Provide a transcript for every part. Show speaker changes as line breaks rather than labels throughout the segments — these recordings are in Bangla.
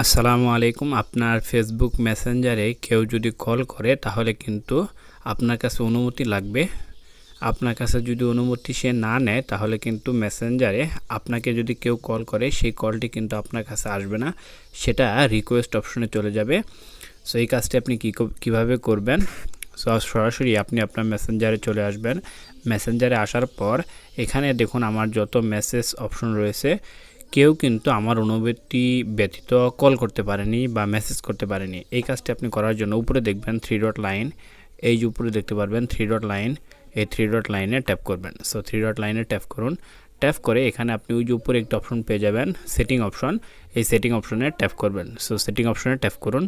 আসসালামু আলাইকুম। আপনার ফেসবুক মেসেঞ্জারে কেউ যদি কল করে, তাহলে কিন্তু আপনার কাছে অনুমতি লাগবে। আপনার কাছে যদি অনুমতি সে না নেয়, তাহলে কিন্তু মেসেঞ্জারে আপনাকে যদি কেউ কল করে, সেই কলটি কিন্তু আপনার কাছে আসবে না। সেটা রিকোয়েস্ট অপশনে চলে যাবে। সো এই কাজটি আপনি কী কীভাবে করবেন? সো সরাসরি আপনি আপনার মেসেঞ্জারে চলে আসবেন। মেসেঞ্জারে আসার পর, এখানে দেখুন আমার যত মেসেজ অপশন রয়েছে কেউ কিন্তু আমার অনুভূতি ব্যতীত কল করতে পারেনি বা মেসেজ করতে পারেনি। এই কাজটি আপনি করার জন্য উপরে দেখবেন থ্রি ডট লাইন এই যে উপরে দেখতে পারবেন থ্রি ডট লাইন এই থ্রি ডট লাইনে ট্যাপ করবেন। সো থ্রি ডট লাইনে ট্যাপ করুন। ট্যাপ করে এখানে আপনি ওই যে উপরে একটা অপশন পেয়ে যাবেন সেটিং অপশন এই সেটিং অপশনে ট্যাপ করবেন। সো সেটিং অপশনে ট্যাপ করুন।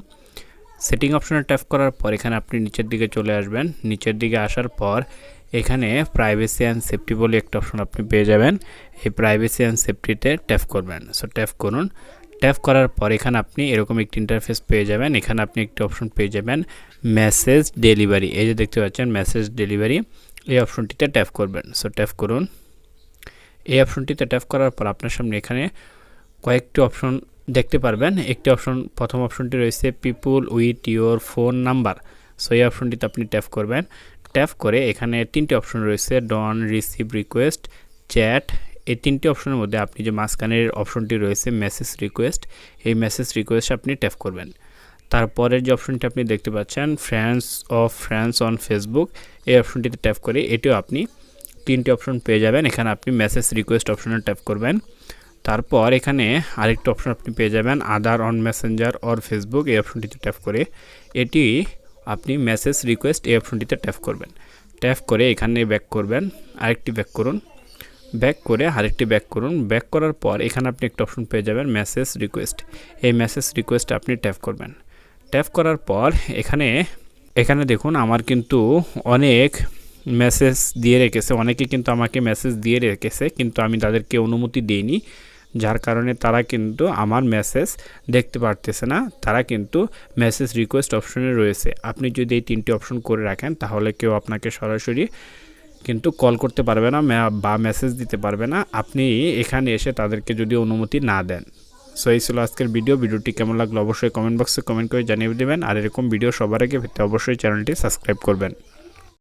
সেটিং অপশনে ট্যাপ করার পর এখানে আপনি নিচের দিকে চলে আসবেন। নিচের দিকে আসার পর এখানে প্রাইভেসি অ্যান্ড সেফটি বলে একটা অপশন আপনি পেয়ে যাবেন। এই প্রাইভেসি অ্যান্ড সেফটিতে ট্যাপ করবেন। সো ট্যাপ করুন। ট্যাপ করার পর এখানে আপনি এরকম একটি ইন্টারফেস পেয়ে যাবেন। এখানে আপনি একটি অপশন পেয়ে যাবেন মেসেজ ডেলিভারি এই যে দেখতে পাচ্ছেন মেসেজ ডেলিভারি এই অপশনটিতে ট্যাপ করবেন। সো ট্যাপ করুন। এই অপশনটিতে ট্যাপ করার পর আপনার সামনে এখানে কয়েকটি অপশন দেখতে পারবেন। একটি অপশন প্রথম অপশনটি রয়েছে people with your phone number so এই অপশনটিতে আপনি ট্যাপ করবেন। ট্যাপ করে এখানে তিনটি অপশন রয়েছে ডন রিসিভ রিকোয়েস্ট চ্যাট এই তিনটি অপশনের মধ্যে আপনি যে মাঝখানের অপশনটি রয়েছে মেসেজ রিকোয়েস্ট এই মেসেজ রিকোয়েস্ট আপনি ট্যাপ করবেন। তারপরের যে অপশনটি আপনি দেখতে পাচ্ছেন friends of friends on Facebook এই অপশনটিতে ট্যাপ করে এটিও আপনি তিনটি অপশন পেয়ে যাবেন। এখানে আপনি মেসেজ রিকোয়েস্ট অপশনে ট্যাপ করবেন। তারপর এখানে আরেকটি অপশন আপনি পেয়ে যাবেন other on Messenger or Facebook এই অপশনটিতে ট্যাপ করে এটি আপনি মেসেজ রিকোয়েস্ট এই অপশনটিতে ট্যাপ করবেন। ট্যাপ করে এখানে ব্যাক করবেন, আরেকটি ব্যাক করুন। ব্যাক করে আরেকটি ব্যাক করুন। ব্যাক করার পর এখানে আপনি একটা অপশন পেয়ে যাবেন মেসেজ রিকোয়েস্ট এই মেসেজ রিকোয়েস্ট আপনি ট্যাপ করবেন। ট্যাপ করার পর এখানে এখানে দেখুন আমার কিন্তু অনেক মেসেজ দিয়ে রেখেছে। অনেকে কিন্তু আমাকে মেসেজ দিয়ে রেখেছে, কিন্তু আমি তাদেরকে অনুমতি দিইনি। যার কারণে তারা কিন্তু আমার মেসেজ দেখতে পারতেছে না। তারা কিন্তু মেসেজ রিকোয়েস্ট অপশনে রয়েছে। আপনি যদি এই তিনটি অপশন করে রাখেন, তাহলে কেউ আপনাকে সরাসরি কিন্তু কল করতে পারবে না বা মেসেজ দিতে পারবে না। আপনি এখানে এসে তাদেরকে যদি অনুমতি না দেন। সো এই ছিল আজকের ভিডিও ভিডিওটি কেমন লাগল অবশ্যই কমেন্ট বক্সে কমেন্ট করে জানিয়ে দেবেন। আর এরকম ভিডিও সবার আগে অবশ্যই চ্যানেলটি সাবস্ক্রাইব করবেন।